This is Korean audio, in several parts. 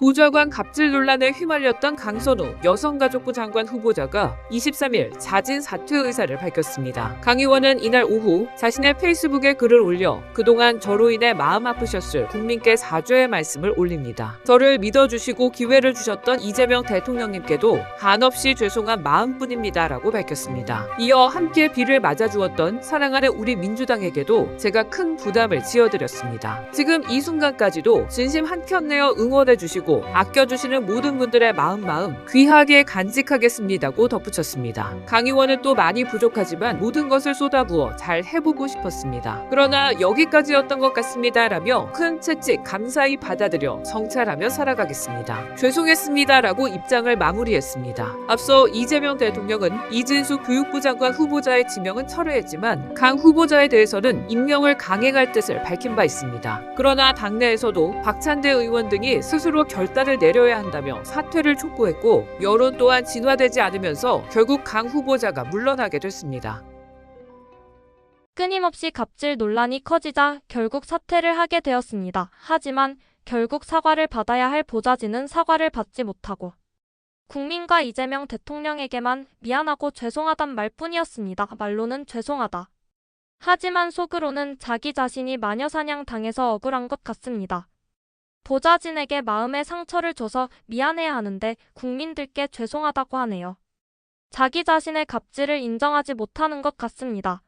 보좌관 갑질 논란에 휘말렸던 강선우 여성가족부 장관 후보자가 23일 자진 사퇴 의사를 밝혔습니다. 강 의원은 이날 오후 자신의 페이스북에 글을 올려 그동안 저로 인해 마음 아프셨을 국민께 사죄의 말씀을 올립니다. 저를 믿어주시고 기회를 주셨던 이재명 대통령님께도 한없이 죄송한 마음뿐입니다 라고 밝혔습니다. 이어 함께 비를 맞아주었던 사랑하는 우리 민주당에게도 제가 큰 부담을 지어드렸습니다. 지금 이 순간까지도 진심 한켠 내어 응원해주시고 아껴주시는 모든 분들의 마음 마음 귀하게 간직하겠습니다고 덧붙였습니다. 강 의원은 또 많이 부족하지만 모든 것을 쏟아부어 잘 해보고 싶었습니다. 그러나 여기까지였던 것 같습니다라며 큰 채찍 감사히 받아들여 성찰하며 살아가겠습니다. 죄송했습니다라고 입장을 마무리했습니다. 앞서 이재명 대통령은 이진수 교육부 장관 후보자의 지명은 철회했지만 강 후보자에 대해서는 임명을 강행할 뜻을 밝힌 바 있습니다. 그러나 당내에서도 박찬대 의원 등이 스스로 결 단을 내려야 한다며 사퇴를 촉구했고 여론 또한 진화되지 않으면서 결국 강 후보자가 물러나게 됐습니다. 끊임없이 갑질 논란이 커지자 결국 사퇴를 하게 되었습니다. 하지만 결국 사과를 받아야 할 보좌진은 사과를 받지 못하고 국민과 이재명 대통령에게만 미안하고 죄송하단 말뿐이었습니다. 말로는 죄송하다. 하지만 속으로는 자기 자신이 마녀사냥 당해서 억울한 것 같습니다. 보좌진에게 마음의 상처를 줘서 미안해야 하는데 국민들께 죄송하다고 하네요. 자기 자신의 갑질을 인정하지 못하는 것 같습니다.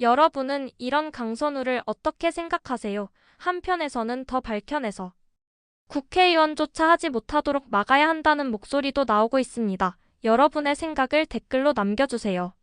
여러분은 이런 강선우를 어떻게 생각하세요? 한편에서는 더 밝혀내서 국회의원조차 하지 못하도록 막아야 한다는 목소리도 나오고 있습니다. 여러분의 생각을 댓글로 남겨주세요.